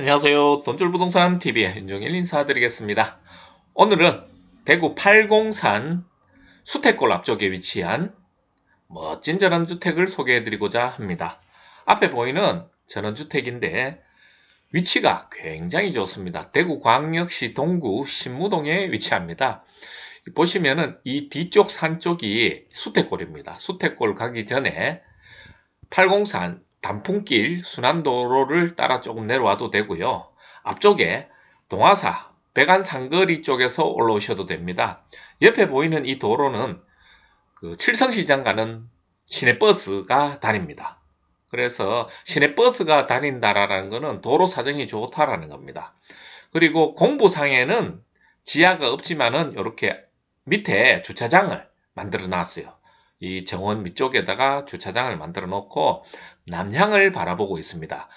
안녕하세요. 돈줄부동산 TV의 윤종일 인사드리겠습니다. 오늘은 대구 팔공산 수태골 앞쪽에 위치한 멋진 전원주택을 소개해드리고자 합니다. 앞에 보이는 전원주택인데 위치가 굉장히 좋습니다. 대구 광역시 동구 신무동에 위치합니다. 보시면은 이 뒤쪽 산 쪽이 수태골입니다. 수태골 가기 전에 팔공산 단풍길 순환도로를 따라 조금 내려와도 되고요. 앞쪽에 동화사 백안 상거리 쪽에서 올라오셔도 됩니다. 옆에 보이는 이 도로는 그 칠성시장 가는 시내버스가 다닙니다. 그래서 시내버스가 다닌다라는 것은 도로 사정이 좋다라는 겁니다. 그리고 공부상에는 지하가 없지만은 이렇게 밑에 주차장을 만들어 놨어요. 이 정원 밑쪽에다가 주차장을 만들어 놓고 남향을 바라보고 있습니다.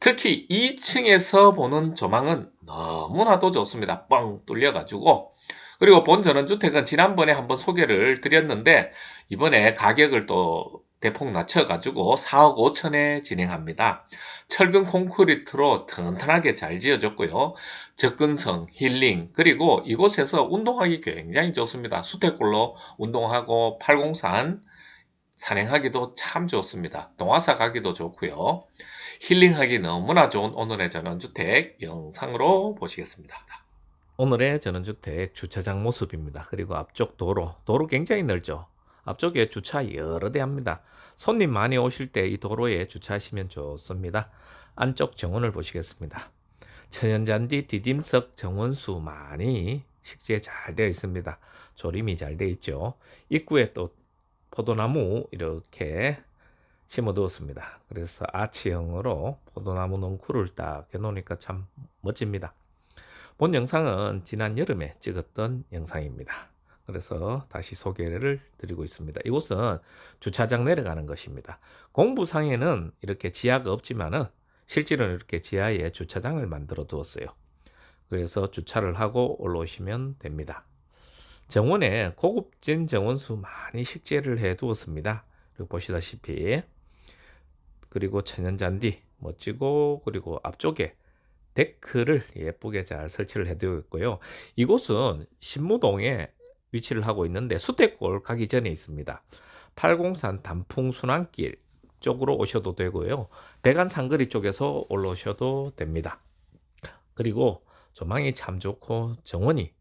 특히 2층에서 보는 조망은 너무나도 좋습니다. 뻥 뚫려가지고. 그리고 본 전원주택은 지난번에 한번 소개를 드렸는데, 이번에 가격을 또 대폭 낮춰가지고 4억 5천에 진행합니다. 철근 콘크리트로 튼튼하게 잘 지어졌고요. 접근성, 힐링, 그리고 이곳에서 운동하기 굉장히 좋습니다. 수태골로 운동하고 팔공산 산행하기도 참 좋습니다. 동화사 가기도 좋고요. 힐링하기 너무나 좋은 오늘의 전원주택 영상으로 보시겠습니다. 오늘의 전원주택 주차장 모습입니다. 그리고 앞쪽 도로, 도로 굉장히 넓죠. 앞쪽에 주차 여러 대 합니다. 손님 많이 오실 때 이 도로에 주차하시면 좋습니다. 안쪽 정원을 보시겠습니다. 천연잔디 디딤석 정원수 많이 식재 잘 되어 있습니다. 조림이 잘 되어 있죠. 입구에 또 포도나무 이렇게 심어 두었습니다. 그래서 아치형으로 포도나무 넝쿨을 딱 해놓으니까 참 멋집니다. 본 영상은 지난 여름에 찍었던 영상입니다. 그래서 다시 소개를 드리고 있습니다. 이곳은 주차장 내려가는 것입니다. 공부상에는 이렇게 지하가 없지만은 실제로는 이렇게 지하에 주차장을 만들어 두었어요. 그래서 주차를 하고 올라오시면 됩니다. 정원에 고급진 정원수 많이 식재를 해 두었습니다. 그리고 보시다시피 그리고 천연잔디 멋지고 그리고 앞쪽에 데크를 예쁘게 잘 설치를 해 두고 있고요. 이곳은 신무동에 위치를 하고 있는데 수태골 가기 전에 있습니다. 팔공산 단풍순환길 쪽으로 오셔도 되고요. 대간 상거리 쪽에서 올라오셔도 됩니다. 그리고 조망이 참 좋고 정원이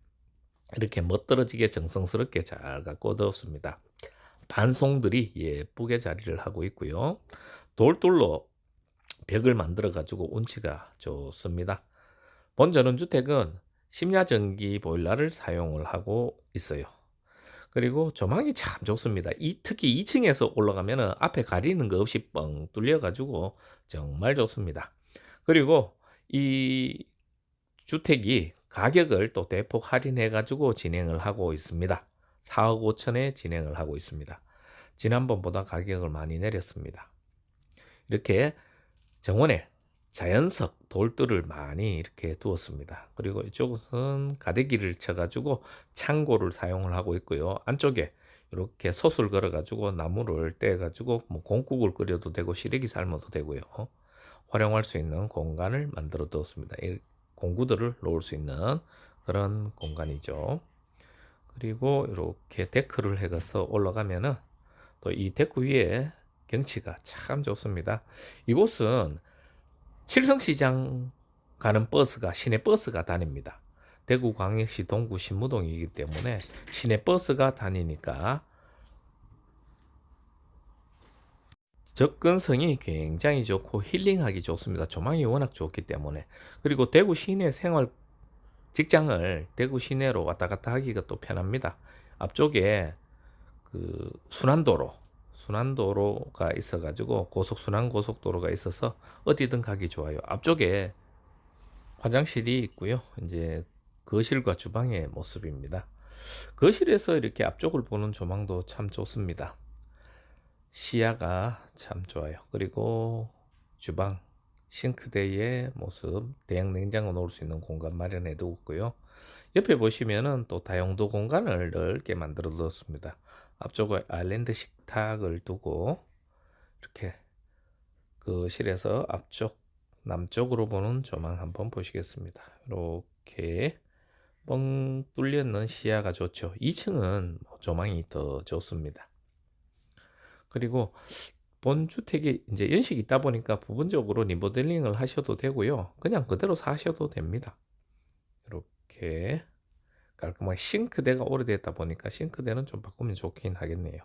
이렇게 멋들어지게 정성스럽게 잘 갖고 두었습니다. 반송들이 예쁘게 자리를 하고 있고요. 돌돌로 벽을 만들어 가지고 운치가 좋습니다. 본 전원주택은 심야전기 보일러를 사용을 하고 있어요. 그리고 조망이 참 좋습니다. 이, 특히 2층에서 올라가면 앞에 가리는 거 없이 뻥 뚫려 가지고 정말 좋습니다. 그리고 이 주택이 가격을 또 대폭 할인해 가지고 진행을 하고 있습니다. 4억 5천에 진행을 하고 있습니다. 지난번보다 가격을 많이 내렸습니다. 이렇게 정원에 자연석 돌들을 많이 이렇게 두었습니다. 그리고 이쪽은 가대기를 쳐가지고 창고를 사용을 하고 있고요. 안쪽에 이렇게 솥을 걸어가지고 나무를 떼가지고 뭐 공국을 끓여도 되고 시래기 삶아도 되고요. 활용할 수 있는 공간을 만들어 두었습니다. 이 공구들을 놓을 수 있는 그런 공간이죠. 그리고 이렇게 데크를 해가서 올라가면은 또 이 데크 위에 경치가 참 좋습니다. 이곳은 칠성시장 가는 버스가 시내 버스가 다닙니다. 대구 광역시 동구 신무동이기 때문에 시내 버스가 다니니까 접근성이 굉장히 좋고 힐링하기 좋습니다. 조망이 워낙 좋기 때문에 그리고 대구 시내 생활 직장을 대구 시내로 왔다 갔다 하기가 또 편합니다. 앞쪽에 그 순환도로 순환도로가 있어가지고 고속순환 고속도로가 있어서 어디든 가기 좋아요. 앞쪽에 화장실이 있고요. 이제 거실과 주방의 모습입니다. 거실에서 이렇게 앞쪽을 보는 조망도 참 좋습니다. 시야가 참 좋아요. 그리고 주방 싱크대의 모습, 대형 냉장고 놓을 수 있는 공간 마련해 두었고요. 옆에 보시면은 또 다용도 공간을 넓게 만들어 두었습니다. 앞쪽에 아일랜드 식탁을 두고 이렇게 그 실에서 앞쪽 남쪽으로 보는 조망 한번 보시겠습니다. 이렇게 뻥 뚫려 있는 시야가 좋죠. 2층은 조망이 더 좋습니다. 그리고 본 주택이 이제 연식이 있다 보니까 부분적으로 리모델링을 하셔도 되고요. 그냥 그대로 사셔도 됩니다. 이렇게 깔끔하게 싱크대가 오래됐다 보니까 싱크대는 좀 바꾸면 좋긴 하겠네요.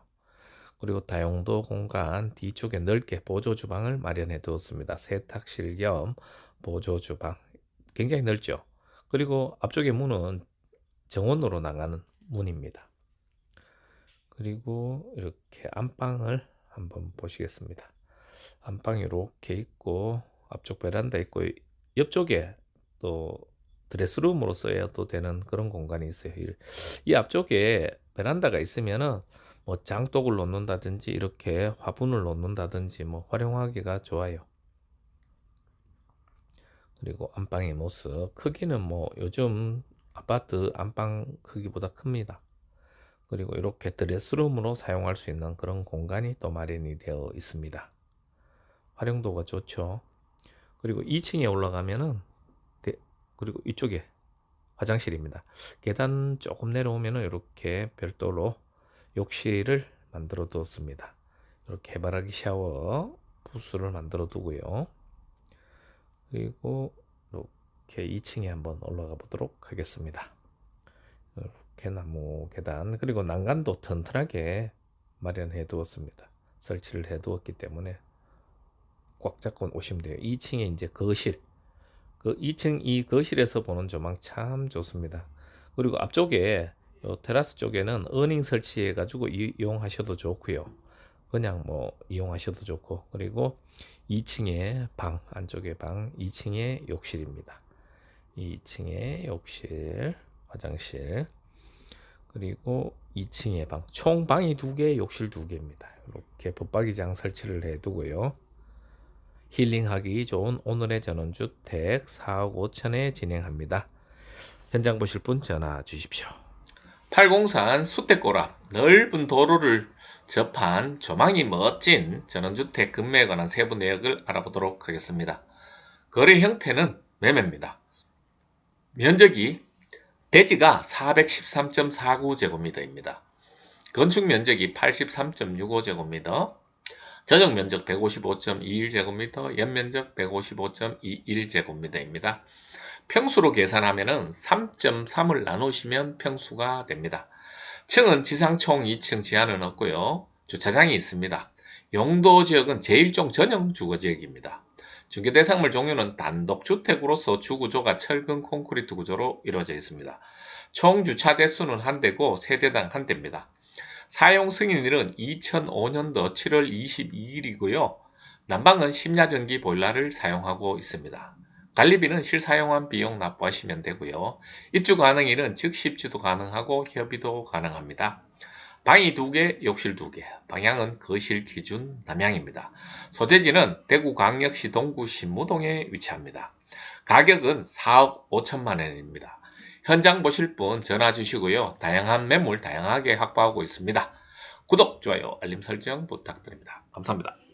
그리고 다용도 공간 뒤쪽에 넓게 보조 주방을 마련해 두었습니다. 세탁실 겸 보조 주방 굉장히 넓죠. 그리고 앞쪽에 문은 정원으로 나가는 문입니다. 그리고 이렇게 안방을 한번 보시겠습니다. 안방이 이렇게 있고 앞쪽 베란다 있고 옆쪽에 또 드레스룸으로 써야도 되는 그런 공간이 있어요. 이- 이 앞쪽에 베란다가 있으면은 뭐 장독을 놓는다든지 이렇게 화분을 놓는다든지 뭐 활용하기가 좋아요. 그리고 안방의 모습 크기는 뭐 요즘 아파트 안방 크기보다 큽니다. 그리고 이렇게 드레스룸으로 사용할 수 있는 그런 공간이 또 마련이 되어 있습니다. 활용도가 좋죠. 그리고 2층에 올라가면은 대- 그리고 이쪽에 화장실입니다. 계단 조금 내려오면은 이렇게 별도로 욕실을 만들어 두었습니다. 이렇게 해바라기 샤워 부스를 만들어 두고요. 그리고 이렇게 2층에 한번 올라가 보도록 하겠습니다. 이렇게 나무 계단 그리고 난간도 튼튼하게 마련해 두었습니다. 설치를 해 두었기 때문에 꽉 잡고 오시면 돼요. 2층에 이제 거실 그 2층 이 거실에서 보는 조망 참 좋습니다. 그리고 앞쪽에 요 테라스 쪽에는 어닝 설치해 가지고 이용하셔도 좋고요. 그냥 뭐 이용하셔도 좋고 그리고 2층에 방 안쪽에 방 2층에 욕실입니다. 2층에 욕실 화장실 그리고 2층에 방 총 방이 두 개, 욕실 두 개입니다. 이렇게 붙박이장 설치를 해두고요. 힐링하기 좋은 오늘의 전원주택 4억 5천에 진행합니다. 현장 보실 분 전화 주십시오. 팔공산 수태골 앞 넓은 도로를 접한 조망이 멋진 전원주택 금매에 관한 세부 내역을 알아보도록 하겠습니다. 거래 형태는 매매입니다. 면적이 대지가 413.49제곱미터입니다. 건축 면적이 83.65제곱미터, 전용 면적 155.21제곱미터, 연면적 155.21제곱미터입니다. 평수로 계산하면 3.3을 나누시면 평수가 됩니다. 층은 지상 총 2층 지하는 없고요. 주차장이 있습니다. 용도 지역은 제1종 전용 주거지역입니다. 중개 대상물 종류는 단독 주택으로서 주구조가 철근 콘크리트 구조로 이루어져 있습니다. 총 주차 대수는 한 대고 세대당 한 대입니다. 사용 승인일은 2005년도 7월 22일이고요. 난방은 심야전기 보일러를 사용하고 있습니다. 관리비는 실사용한 비용 납부하시면 되고요. 입주 가능일은 즉시 입주도 가능하고 협의도 가능합니다. 방이 2개, 욕실 2개, 방향은 거실 기준 남향입니다. 소재지는 대구광역시 동구 신무동에 위치합니다. 가격은 4억 5천만 원입니다. 현장 보실 분 전화 주시고요. 다양한 매물 다양하게 확보하고 있습니다. 구독, 좋아요, 알림 설정 부탁드립니다. 감사합니다.